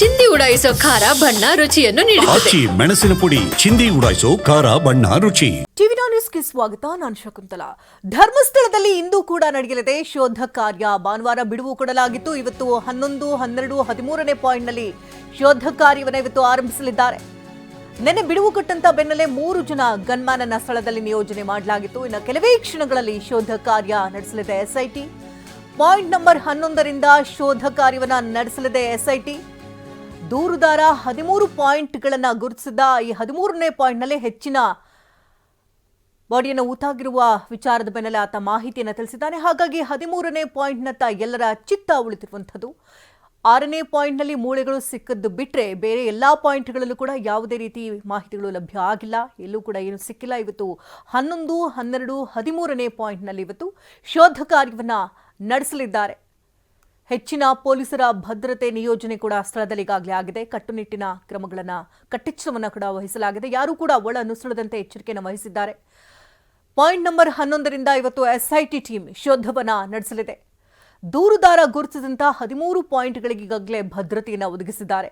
ಚಿಂದಿ ಉಡಾಯಿಸೋ ಖಾರ ಬಣ್ಣ ರುಚಿಯನ್ನು ನೀಡುತ್ತದೆ. ಆಚಿ ಮೆಣಸಿನ ಪುಡಿ ಚಿಂದಿ ಉಡಾಯಿಸೋ ಖಾರ ಬಣ್ಣ ರುಚಿ. ಟಿವಿ ನ್ಯೂಸ್ಗೆ ಸ್ವಾಗತ ನಾನು ಶಕುಂತಲಾ. ಧರ್ಮಸ್ಥಳದಲ್ಲಿ ಇಂದು ಕೂಡ ನಡೆಯಲಿದೆ. ಶೋಧ ಕಾರ್ಯ ಭಾನುವಾರ ಬಿಡುವು ಕೊಡಲಾಗಿತ್ತು. ಇವತ್ತು ಹನ್ನೊಂದು ಹನ್ನೆರಡು ಹದಿಮೂರನೇ ಪಾಯಿಂಟ್ನಲ್ಲಿ ಶೋಧ ಕಾರ್ಯವನ್ನು ಇವತ್ತು ಆರಂಭಿಸಲಿದ್ದಾರೆ. ನಿನ್ನೆ ಬಿಡುವು ಕೊಟ್ಟಂತ ಬೆನ್ನಲ್ಲೇ ಮೂರು ಜನ ಗನ್ಮ್ಯಾನ್ ಅನ್ನ ಸ್ಥಳದಲ್ಲಿ ನಿಯೋಜನೆ ಮಾಡಲಾಗಿತ್ತು. ಇನ್ನು ಕೆಲವೇ ಕ್ಷಣಗಳಲ್ಲಿ ಶೋಧ ಕಾರ್ಯ ನಡೆಸಲಿದೆ ಎಸ್ಐಟಿ. ಪಾಯಿಂಟ್ ನಂಬರ್ ಹನ್ನೊಂದರಿಂದ ಶೋಧ ಕಾರ್ಯವನ್ನು ನಡೆಸಲಿದೆ ಎಸ್ಐಟಿ. ದೂರುದಾರ ಹದಿಮೂರು ಪಾಯಿಂಟ್ಗಳನ್ನ ಗುರುತಿಸಿದ ಈ ಹದಿಮೂರನೇ ಪಾಯಿಂಟ್ನಲ್ಲಿ ಹೆಚ್ಚಿನ ಬಾಡಿಯನ್ನು ಊತಾಗಿರುವ ವಿಚಾರದ ಬೆನ್ನಲ್ಲೇ ಆತ ಮಾಹಿತಿಯನ್ನು ತಿಳಿಸಿದ್ದಾನೆ. ಹಾಗಾಗಿ ಹದಿಮೂರನೇ ಪಾಯಿಂಟ್ನತ್ತ ಎಲ್ಲರ ಚಿತ್ತ ಉಳಿತಿರುವಂಥದ್ದು ಆರನೇ ಪಾಯಿಂಟ್ನಲ್ಲಿ ಮೂಳೆಗಳು ಸಿಕ್ಕದ್ದು ಬಿಟ್ಟರೆ ಬೇರೆ ಎಲ್ಲ ಪಾಯಿಂಟ್ಗಳಲ್ಲೂ ಕೂಡ ಯಾವುದೇ ರೀತಿ ಮಾಹಿತಿಗಳು ಲಭ್ಯ ಆಗಿಲ್ಲ. ಎಲ್ಲೂ ಕೂಡ ಏನು ಸಿಕ್ಕಿಲ್ಲ. ಇವತ್ತು ಹನ್ನೊಂದು, ಹನ್ನೆರಡು, ಹದಿಮೂರನೇ ಪಾಯಿಂಟ್ನಲ್ಲಿ ಇವತ್ತು ಶೋಧ ಕಾರ್ಯವನ್ನು ನಡೆಸಲಿದ್ದಾರೆ. ಹೆಚ್ಚಿನ ಪೊಲೀಸರ ಭದ್ರತೆ ನಿಯೋಜನೆ ಕೂಡ ಸ್ಥಳದಲ್ಲಿ ಈಗಾಗಲೇ ಆಗಿದೆ. ಕಟ್ಟುನಿಟ್ಟಿನ ಕ್ರಮಗಳನ್ನು, ಕಟ್ಟೆಚ್ಚರವನ್ನು ಕೂಡ ವಹಿಸಲಾಗಿದೆ. ಯಾರೂ ಕೂಡ ಒಳ ನುಸುಳದಂತೆ ಎಚ್ಚರಿಕೆಯನ್ನು ವಹಿಸಿದ್ದಾರೆ. ಪಾಯಿಂಟ್ ನಂಬರ್ ಹನ್ನೊಂದರಿಂದ ಇವತ್ತು ಎಸ್ಐಟಿ ಟೀಮ್ ಶೋಧವನ ನಡೆಸಲಿದೆ. ದೂರುದಾರ ಗುರುತಿಸಿದಂತಹ ಹದಿಮೂರು ಪಾಯಿಂಟ್ಗಳಿಗೆ ಈಗಾಗಲೇ ಭದ್ರತೆಯನ್ನು ಒದಗಿಸಿದ್ದಾರೆ.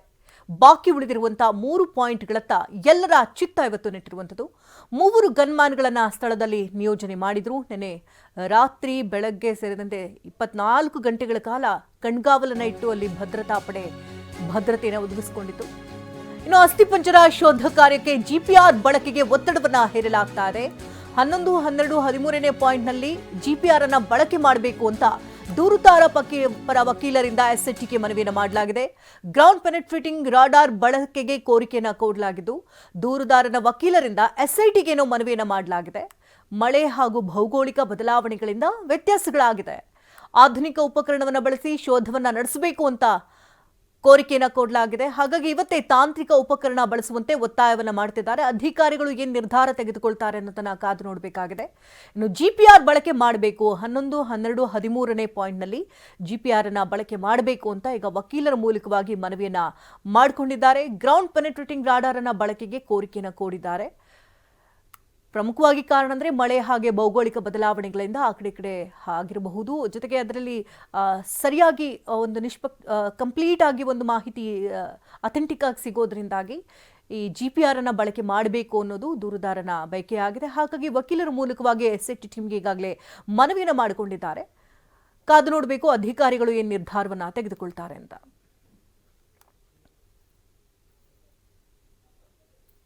ಬಾಕಿ ಉಳಿದಿರುವಂತಹ ಮೂರು ಪಾಯಿಂಟ್ಗಳತ್ತ ಎಲ್ಲರ ಚಿತ್ತ ಇವತ್ತು ನೆಟ್ಟಿರುವಂಥದ್ದು. ಮೂವರು ಗನ್ಮಾನ್ಗಳನ್ನು ಸ್ಥಳದಲ್ಲಿ ನಿಯೋಜನೆ ಮಾಡಿದ್ರು. ನಿನ್ನೆ ರಾತ್ರಿ ಬೆಳಗ್ಗೆ ಸೇರಿದಂತೆ ಇಪ್ಪತ್ನಾಲ್ಕು ಗಂಟೆಗಳ ಕಾಲ ಕಣ್ಗಾವಲನ್ನು ಇಟ್ಟು ಅಲ್ಲಿ ಭದ್ರತಾ ಪಡೆ ಭದ್ರತೆಯನ್ನು ಒದಗಿಸಿಕೊಂಡಿತು ಇನ್ನು ಅಸ್ಥಿಪಂಜರ ಶೋಧ ಕಾರ್ಯಕ್ಕೆ ಜಿಪಿಆರ್ ಬಳಕೆಗೆ ಒತ್ತಡವನ್ನ ಹೇರಲಾಗ್ತಾ ಇದೆ. ಹನ್ನೊಂದು, ಹನ್ನೆರಡು, ಹದಿಮೂರನೇ ಪಾಯಿಂಟ್ನಲ್ಲಿ ಜಿಪಿಆರ್ ಅನ್ನು ಬಳಕೆ ಮಾಡಬೇಕು ಅಂತ ದೂರುದಾರ ಪಕ್ಕಿ ಪರ ವಕೀಲರಿಂದ ಎಸ್ಎಚ್ಟಿಗೆ ಮನವಿಯನ್ನು ಮಾಡಲಾಗಿದೆ. ಗ್ರೌಂಡ್ ಪೆನೆಟ್ರೇಟಿಂಗ್ ರಾಡಾರ್ ಬಳಕೆಗೆ ಕೋರಿಕೆಯನ್ನು ಕೊಡಲಾಗಿದ್ದು, ದೂರುದಾರನ ವಕೀಲರಿಂದ ಎಸ್ಐಟಿಗೇನೋ ಮನವಿಯನ್ನು ಮಾಡಲಾಗಿದೆ. ಮಳೆ ಹಾಗೂ ಭೌಗೋಳಿಕ ಬದಲಾವಣೆಗಳಿಂದ ವ್ಯತ್ಯಾಸಗಳಾಗಿದೆ. ಆಧುನಿಕ ಉಪಕರಣವನ್ನು ಬಳಸಿ ಶೋಧವನ್ನು ನಡೆಸಬೇಕು ಅಂತ ಕೋರಿಕೆಯನ್ನ ಕೊಡಲಾಗಿದೆ. ಹಾಗಾಗಿ ಇವತ್ತೇ ತಾಂತ್ರಿಕ ಉಪಕರಣ ಬಳಸುವಂತೆ ಒತ್ತಾಯವನ್ನ ಮಾಡ್ತಿದ್ದಾರೆ. ಅಧಿಕಾರಿಗಳು ಏನು ನಿರ್ಧಾರ ತೆಗೆದುಕೊಳ್ತಾರೆ ಅನ್ನೋದನ್ನ ಕಾದು ನೋಡಬೇಕಾಗಿದೆ. ಇನ್ನು ಜಿಪಿಆರ್ ಬಳಕೆ ಮಾಡಬೇಕು. ಹನ್ನೊಂದು, ಹನ್ನೆರಡು, ಹದಿಮೂರನೇ ಪಾಯಿಂಟ್ನಲ್ಲಿ ಜಿಪಿಆರ್ ಅನ್ನ ಬಳಕೆ ಮಾಡಬೇಕು ಅಂತ ಈಗ ವಕೀಲರ ಮೂಲಕವಾಗಿ ಮನವಿಯನ್ನ ಮಾಡಿಕೊಂಡಿದ್ದಾರೆ. ಗ್ರೌಂಡ್ ಪೆನೆಟ್ರೇಟಿಂಗ್ ರಾಡಾರ್ ಅನ್ನ ಬಳಕೆಗೆ ಕೋರಿಕೆಯನ್ನ ಕೋರಿದ್ದಾರೆ. ಪ್ರಮುಖವಾಗಿ ಕಾರಣ ಅಂದರೆ ಮಳೆ ಹಾಗೆ ಭೌಗೋಳಿಕ ಬದಲಾವಣೆಗಳಿಂದ ಆ ಕಡೆ ಕಡೆ ಆಗಿರಬಹುದು. ಜೊತೆಗೆ ಅದರಲ್ಲಿ ಸರಿಯಾಗಿ ಒಂದು ನಿಷ್ಪಕ್ ಕಂಪ್ಲೀಟ್ ಆಗಿ ಒಂದು ಮಾಹಿತಿ ಅಥೆಂಟಿಕ್ ಆಗಿ ಸಿಗೋದ್ರಿಂದಾಗಿ ಈ ಜಿ ಪಿ ಆರ್ ಅನ್ನ ಬಳಕೆ ಮಾಡಬೇಕು ಅನ್ನೋದು ದೂರುದಾರನ ಬಯಕೆಯಾಗಿದೆ. ಹಾಗಾಗಿ ವಕೀಲರ ಮೂಲಕವಾಗಿ ಎಸ್ ಎಟ್ ಟೀಮ್ಗೆ ಈಗಾಗಲೇ ಮನವಿಯನ್ನು ಮಾಡಿಕೊಂಡಿದ್ದಾರೆ. ಕಾದು ನೋಡಬೇಕು ಅಧಿಕಾರಿಗಳು ಏನು ನಿರ್ಧಾರವನ್ನು ತೆಗೆದುಕೊಳ್ತಾರೆ ಅಂತ.